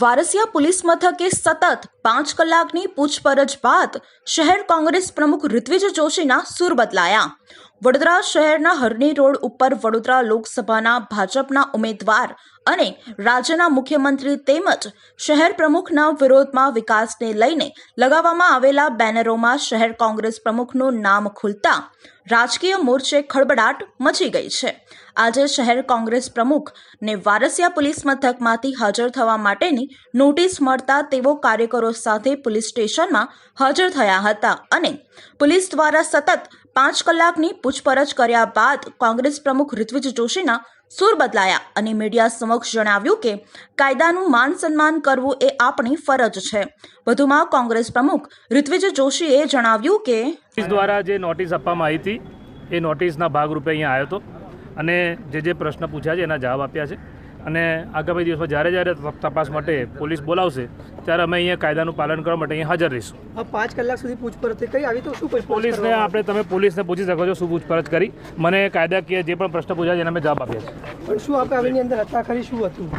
Varasiya police મથકે સતત પાંચ કલાકની પૂછપરછ બાદ શહેર કોંગ્રેસ પ્રમુખ ઋત્વિજ જોશીના સુર બદલાયા. વડોદરા શહેરના હરણી રોડ ઉપર વડોદરા લોકસભાના ભાજપના ઉમેદવાર અને રાજ્યના મુખ્યમંત્રી તેમજ શહેર પ્રમુખના વિરોધમાં વિકાસને લઈને લગાવવામાં આવેલા બેનરોમાં શહેર કોંગ્રેસ પ્રમુખનું નામ ખુલતા રાજકીય મોરચે ખળબડાટ મચી ગઈ છે. આજે શહેર કોંગ્રેસ પ્રમુખ ને વારસિયા પોલીસ મથકમાંથી હાજર થવા માટેની નોટિસ મળતા તેઓ કાર્યકરો સાથે પોલીસ સ્ટેશનમાં હાજર થયા હતા અને પોલીસ દ્વારા સતત પાંચ કલાકની પૂછપરછ કર્યા બાદ કોંગ્રેસ પ્રમુખ ઋત્વિજ જોશીના સૂર બદલાયા અને મીડિયા સમક્ષ જણાવ્યું કે, કાયદાનું માન સન્માન કરવું એ આપણી ફરજ છે. વધુમાં કોંગ્રેસ પ્રમુખ ઋત્વિજ જોશીએ જણાવ્યું કે દ્વારા જે નોટિસ આપવામાં આવી હતી, એ નોટિસના ભાગરૂપે અહીંયા આવ્યો હતો અને જે જે પ્રશ્ન પૂછ્યા છે એના જવાબ આપ્યા છે. અને આગામી દિવસમાં જ્યારે જ્યારે તપ- તપાસ માટે પોલીસ બોલાવશે ત્યારે અમે અહીંયા કાયદાનું પાલન કરવા માટે અહીંયા હાજર રહીશું. પાંચ કલાક સુધી પૂછપરછ થઈ. કઈ? આવી તો શું કોઈ પોલીસને આપણે તમે પોલીસને પૂછી શકો છો શું પૂછપરછ કરી. મને કાયદાકીય જે પણ પ્રશ્ન પૂછાય છે એના મેં જવાબ આપ્યા છે પણ શું આપણે આની અંદર હતા ખરી શું હતું?